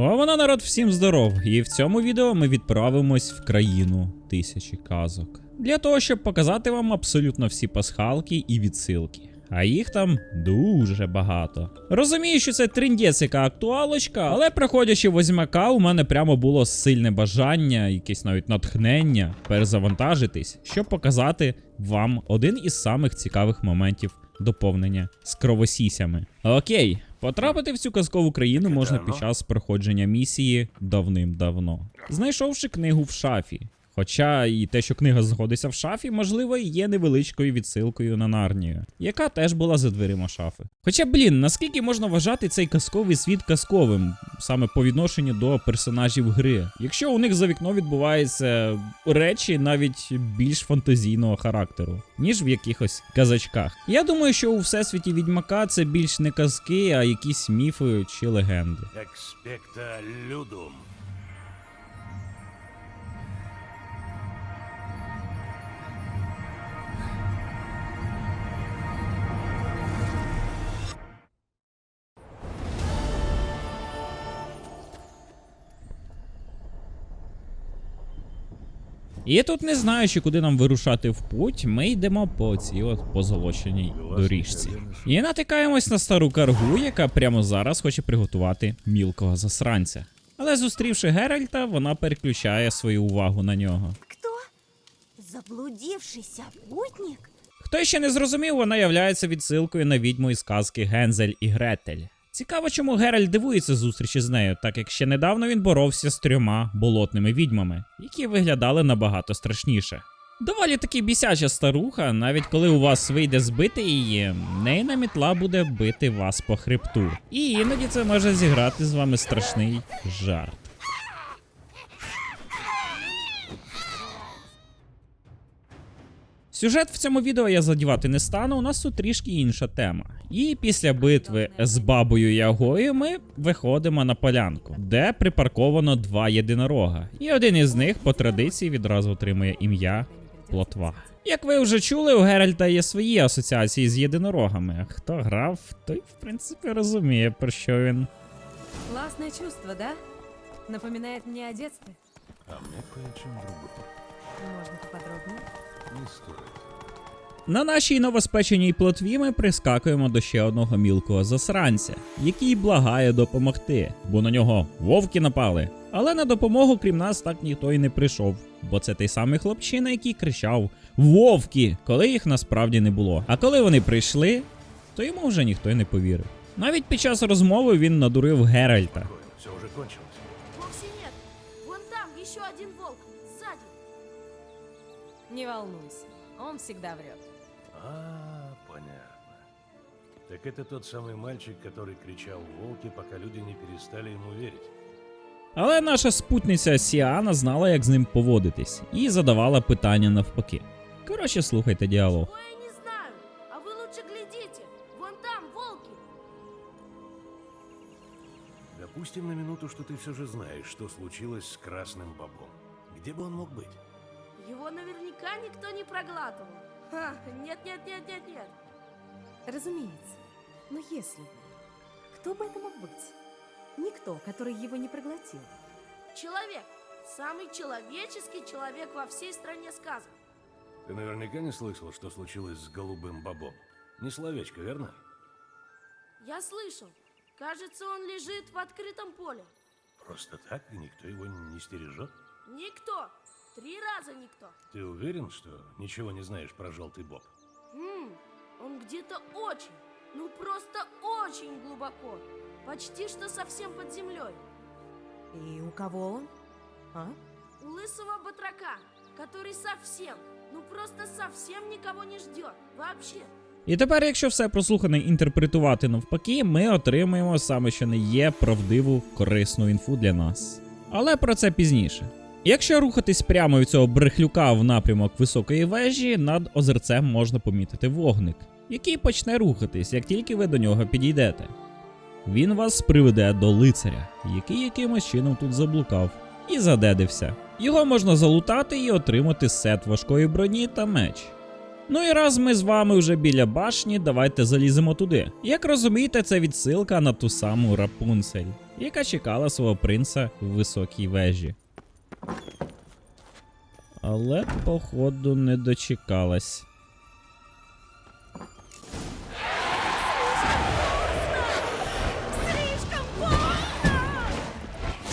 А вона народ всім здоров, і в цьому відео ми відправимось в країну тисячі казок. Для того, щоб показати вам абсолютно всі пасхалки і відсилки. А їх там дуже багато. Розумію, що це триндець яка актуалочка, але проходячи возьмака, у мене прямо було сильне бажання, якесь навіть натхнення перезавантажитись, щоб показати вам один із самих цікавих моментів доповнення з кровосісями. Окей, потрапити в цю казкову країну можна під час проходження місії давним-давно, знайшовши книгу в шафі. Хоча і те, що книга знаходиться в шафі, можливо, і є невеличкою відсилкою на Нарнію, яка теж була за дверима шафи. Хоча, блін, наскільки можна вважати цей казковий світ казковим, саме по відношенню до персонажів гри, якщо у них за вікно відбуваються речі навіть більш фантазійного характеру, ніж в якихось казачках. Я думаю, що у всесвіті відьмака це більш не казки, а якісь міфи чи легенди. Expecta ludum. І тут не знаючи, куди нам вирушати в путь, ми йдемо по цій от позолоченій доріжці. І натикаємось на стару каргу, яка прямо зараз хоче приготувати мілкого засранця. Але зустрівши Геральта, вона переключає свою увагу на нього. Кто? Заблудившийся путник? Хто ще не зрозумів, вона являється відсилкою на відьму із казки Гензель і Гретель. Цікаво, чому Геральт дивується зустрічі з нею, так як ще недавно він боровся з трьома болотними відьмами, які виглядали набагато страшніше. Доволі таки бісяча старуха, навіть коли у вас вийде збити її, нейна мітла буде бити вас по хребту. І іноді це може зіграти з вами страшний жарт. Сюжет в цьому відео я задівати не стану, у нас тут трішки інша тема. І після битви з бабою Ягою ми виходимо на полянку, де припарковано два єдинорога. І один із них по традиції відразу отримує ім'я Плотва. Як ви вже чули, у Геральта є свої асоціації з єдинорогами. Хто грав, той в принципі розуміє, про що він. Классное чувство, да? Напоминает мне о детстве. А мне кое о чем другом. На нашій новоспеченій плотві ми прискакуємо до ще одного мілкого засранця, який благає допомогти, бо на нього вовки напали. Але на допомогу, крім нас, так ніхто й не прийшов, бо це той самий хлопчина, який кричав Вовки! коли їх насправді не було. А коли вони прийшли, то йому вже ніхто й не повірив. Навіть під час розмови він надурив Геральта. Все уже кончилось. Не волнуйся, он всегда врет. А, понятно. Так это тот самый мальчик, который кричал «волки», пока люди не перестали ему верить. Але наша спутниця Сіана знала, як з ним поводитись, і задавала питання навпаки. Коротше, слухайте діалог. Ой, я не знаю. А вы лучше глядите. Вон там волки. Допустим на минуту, что ты все же знаешь, что случилось с красным бобом. Где бы он мог быть? Его наверняка никто не проглатывал. Ха, нет, нет, нет, нет, нет. Разумеется. Но если бы... Кто бы это мог быть? Никто, который его не проглотил. Человек. Самый человеческий человек во всей стране сказок. Ты наверняка не слышал, что случилось с голубым бобом. Не словечко, верно? Я слышал. Кажется, он лежит в открытом поле. Просто так, и никто его не стережет? Никто. Три раза никто. Ты уверен, что ничего не знаешь про желтый боб? Хм, он где-то очень, ну просто очень глубоко. Почти что совсем под землей. И у кого он? А? У лысого батрака, который совсем, ну просто совсем никого не ждет. Вообще. І тепер, якщо все прослухане інтерпретувати навпаки, ми отримаємо саме що не є правдиву корисну інфу для нас. Але про це пізніше. Якщо рухатись прямо від цього брехлюка в напрямок високої вежі, над озерцем можна помітити вогник, який почне рухатись, як тільки ви до нього підійдете. Він вас приведе до лицаря, який якимось чином тут заблукав, і задедився. Його можна залутати і отримати сет важкої броні та меч. Ну і раз ми з вами вже біля башні, давайте заліземо туди. Як розумієте, це відсилка на ту саму Рапунцель, яка чекала свого принца в високій вежі. Але, походу, не дочекалась.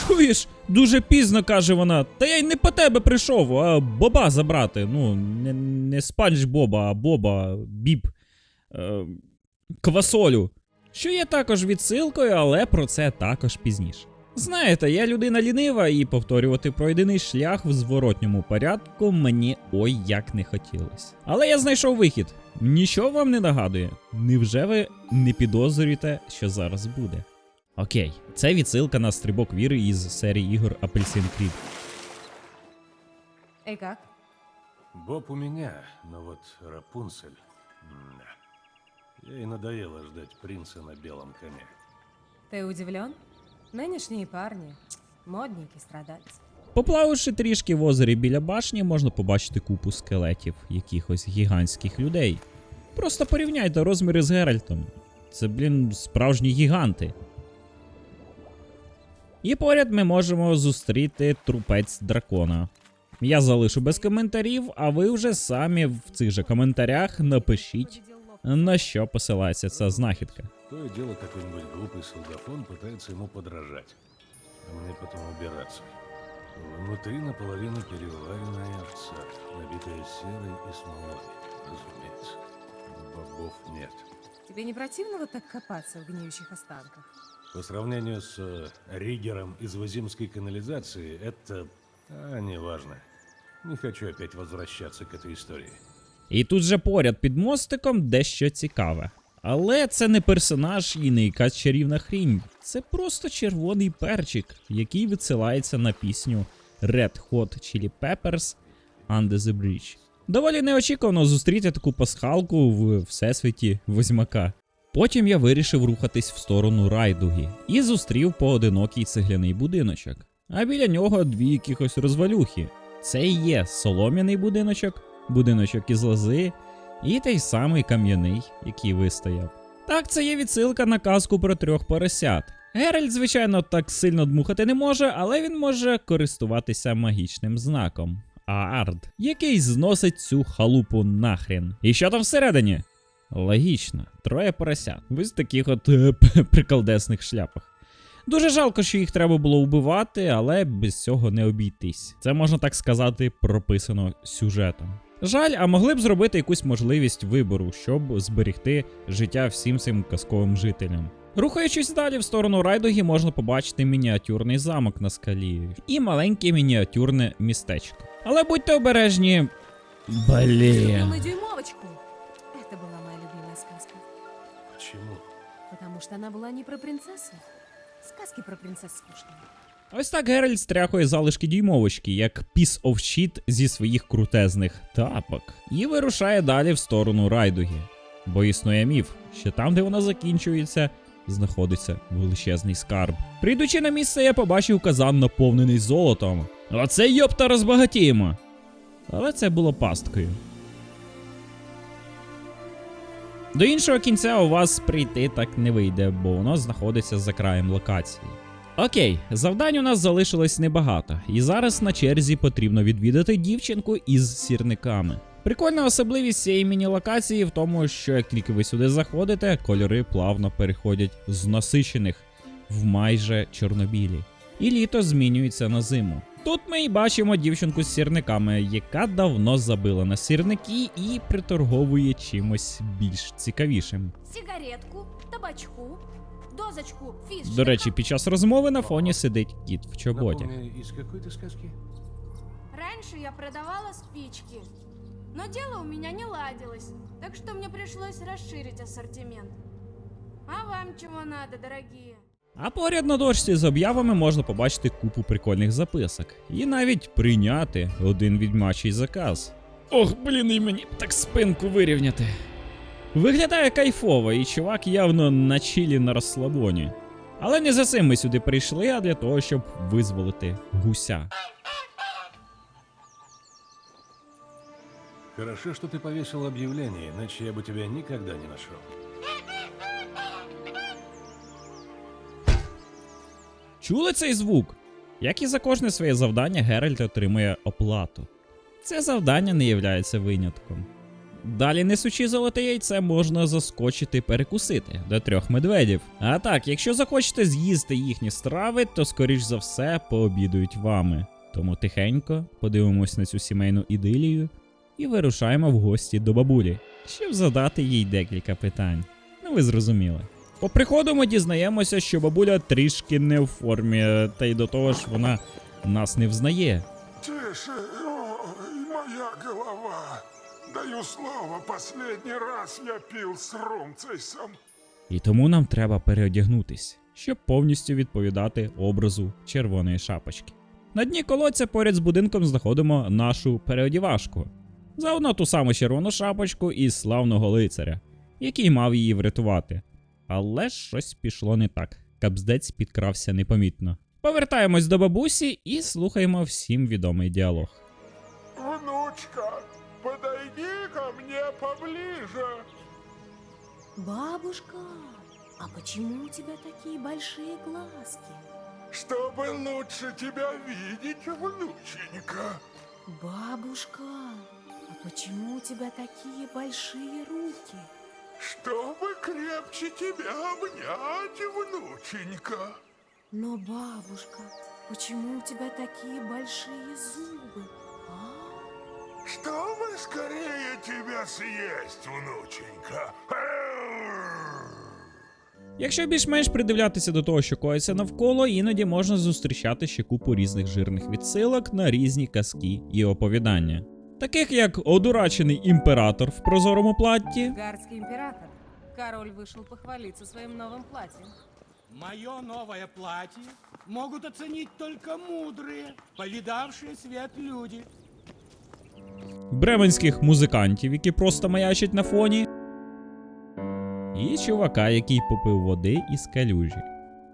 Чуєш, дуже пізно каже вона. Та я й не по тебе прийшов, а боба забрати. Ну, не, не спанч Боба, а Боба, біб. Е, квасолю. Що є також відсилкою, але про це також пізніше. Знаєте, я людина лінива, і повторювати пройдений шлях в зворотньому порядку мені ой як не хотілося. Але я знайшов вихід. Нічого вам не нагадує. Невже ви не підозрюєте, що зараз буде? Окей, це відсилка на стрибок віри із серії ігор Апельсин Крід. И как? Боб у меня, но вот Рапунцель... да. Ей надоело ждать принца на белом коне. Ты удивлен? Нынешние парни модненький страдать. Поплававши трішки в озері біля башні, можна побачити купу скелетів якихось гігантських людей. Просто порівняйте розміри з Геральтом. Це, блін, справжні гіганти. І поряд ми можемо зустріти трупець дракона. Я залишу без коментарів, а ви вже самі в цих же коментарях напишіть, на що посилається ця знахідка. То и дело какой-нибудь глупый солдафон пытается ему подражать, а мне потом убираться. Внутри наполовину переваренная овца, набитая серой и смолой, разумеется. Бобов нет. Тебе не противно вот так копаться в гниющих останках? По сравнению с э, Ригером из Вазимской канализации, это... А, неважно. Не хочу опять возвращаться к этой истории. І тут же поряд під мостиком дещо цікаве. Але це не персонаж і не якась чарівна хрінь. Це просто червоний перчик, який відсилається на пісню Red Hot Chili Peppers Under the Bridge. Доволі неочікувано зустріти таку пасхалку в всесвіті Возьмака. Потім я вирішив рухатись в сторону райдуги і зустрів поодинокий цегляний будиночок. А біля нього дві якихось розвалюхи. Це і є солом'яний будиночок, будиночок із лози і той самий кам'яний, який вистояв. Так, це є відсилка на казку про трьох поросят. Геральт, звичайно, так сильно дмухати не може, але він може користуватися магічним знаком. Аард, який зносить цю халупу нахрен. І що там всередині? Логічно, троє поросят. В ось таких от е, приколдесних шляпах. Дуже жалко, що їх треба було вбивати, але без цього не обійтись. Це можна так сказати, прописано сюжетом. Жаль, а могли б зробити якусь можливість вибору, щоб зберегти життя всім цим казковим жителям. Рухаючись далі в сторону райдуги, можна побачити мініатюрний замок на скалі і маленьке мініатюрне містечко. Але будьте обережні. Блін. На дюймовочку. Это была моя любимая сказка. Почему? Потому что она была не про принцессу. Сказки про принцесс скучные. Ось так Геральт стряхує залишки дюймовочки, як piece of shit зі своїх крутезних тапок, і вирушає далі в сторону райдуги. Бо існує міф, що там, де вона закінчується, знаходиться величезний скарб. Прийдучи на місце, я побачив казан, наповнений золотом. Оце йопта розбагатіємо. Але це було пасткою. До іншого кінця у вас прийти так не вийде, бо воно знаходиться за краєм локації. Окей, завдань у нас залишилось небагато, і зараз на черзі потрібно відвідати дівчинку із сірниками. Прикольна особливість цієї міні-локації в тому, що як тільки ви сюди заходите, кольори плавно переходять з насичених в майже чорнобілі. І літо змінюється на зиму. Тут ми і бачимо дівчинку з сірниками, яка давно забила на сірники і приторговує чимось більш цікавішим. Сигаретку, табачку, дозочку, фиш. До речі, під час розмови на фоні сидить кіт в чоботі. Из какой ты сказки? Раньше я продавала спички, но дело у меня не ладилось, так что мне пришлось расширить ассортимент. А вам чего надо, дорогие? А поряд на дошці з об'явами можна побачити купу прикольних записок і навіть прийняти один відьмачий заказ. Ох, блін, і мені б так спинку вирівняти. Виглядає кайфово, і чувак явно на чилі на розслабоні. Але не за цим ми сюди прийшли, а для того, щоб визволити гуся. Хорошо, что ты повесил объявление, иначе я бы тебя никогда не нашел. Чули цей звук? Як і за кожне своє завдання, Геральт отримує оплату. Це завдання не являється винятком. Далі, несучи золоте яйце, можна заскочити перекусити до трьох медведів. А так, якщо захочете з'їсти їхні страви, то скоріш за все пообідують вами. Тому тихенько подивимось на цю сімейну ідилію і вирушаємо в гості до бабулі, щоб задати їй декілька питань. Ну ви зрозуміли. По приходу ми дізнаємося, що бабуля трішки не в формі, та й до того ж вона нас не взнає. Тише, ой, моя голова. Даю слово, последний раз я пил с румцейсом. І тому нам треба переодягнутись, щоб повністю відповідати образу червоної шапочки. На дні колодця поряд з будинком знаходимо нашу переодівашку. Заодно ту саму червону шапочку і славного лицаря, який мав її врятувати. Але щось пішло не так. Капздець підкрався непомітно. Повертаємось до бабусі і слухаємо всім відомий діалог. Внучка, подойди ко мне поближе. Бабушка, а почему у тебя такие большие глазки? Чтобы лучше тебя видеть, внученька. Бабушка, а почему у тебя такие большие руки? Чтобы крепче тебя обнять, внученька. Но, бабушка, почему у тебя такие большие зубы? А? Чтобы скорее тебя съесть, внученька. Якщо більш-менш придивлятися до того, що коїться навколо, іноді можна зустрічати ще купу різних жирних відсилок на різні казки і оповідання. Таких як одурачений імператор в прозорому платті, Гарский император. Король вышел похвалиться своим новым платьем. Мое новое платье могут оценить только мудрые, повидавшие свет люди. бременських музикантів, які просто маячать на фоні, і чувака, який попив води із калюжі.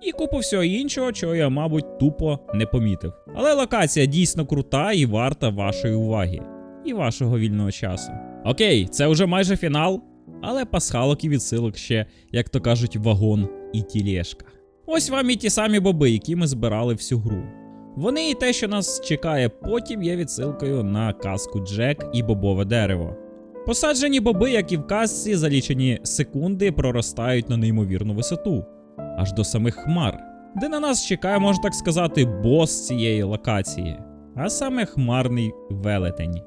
І купу всього іншого, чого я, мабуть, тупо не помітив. Але локація дійсно крута і варта вашої уваги і вашого вільного часу. Окей, це вже майже фінал, але пасхалок і відсилок ще, як то кажуть, вагон і тілешка. Ось вам і ті самі боби, які ми збирали всю гру. Вони і те, що нас чекає потім, є відсилкою на казку Джек і бобове дерево. Посаджені боби, як і в казці, за лічені секунди проростають на неймовірну висоту, аж до самих хмар, де на нас чекає, можна так сказати, бос цієї локації, а саме хмарний велетень.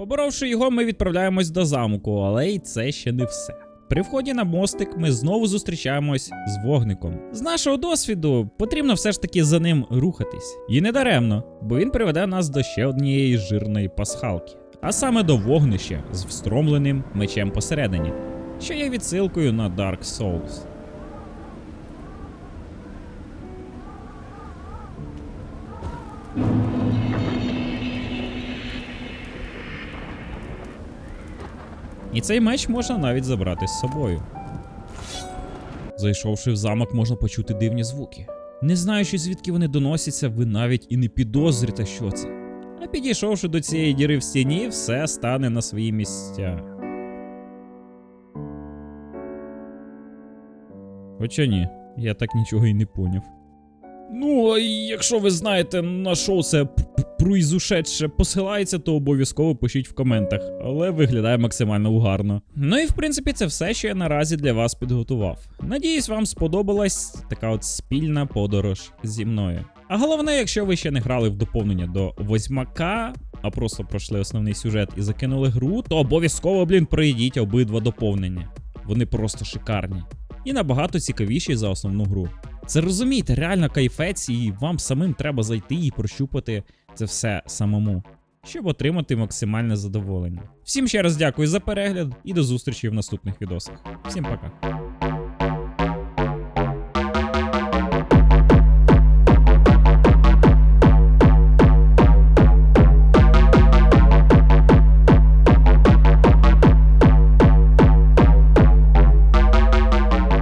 Поборовши його, ми відправляємось до замку, але й це ще не все. При вході на мостик ми знову зустрічаємось з вогником. З нашого досвіду потрібно все ж таки за ним рухатись. І не даремно, бо він приведе нас до ще однієї жирної пасхалки, а саме до вогнища з встромленим мечем посередині, що є відсилкою на Dark Souls. І цей меч можна навіть забрати з собою. Зайшовши в замок, можна почути дивні звуки. Не знаючи, звідки вони доносяться, ви навіть і не підозрите, що це. А підійшовши до цієї діри в стіні, все стане на свої місця. Хоча ні, я так нічого і не поняв. Ну, а якщо ви знаєте, на що це п- п- произошедше посилається, то обов'язково пишіть в коментах, але виглядає максимально угарно. Ну і в принципі це все, що я наразі для вас підготував. Надіюсь, вам сподобалась така от спільна подорож зі мною. А головне, якщо ви ще не грали в доповнення до Восьмака, а просто пройшли основний сюжет і закинули гру, то обов'язково, блін, пройдіть обидва доповнення. Вони просто шикарні. І набагато цікавіші за основну гру. Це розумієте, реально кайфець, і вам самим треба зайти і прощупати це все самому, щоб отримати максимальне задоволення. Всім ще раз дякую за перегляд і до зустрічі в наступних відосах. Всім пока.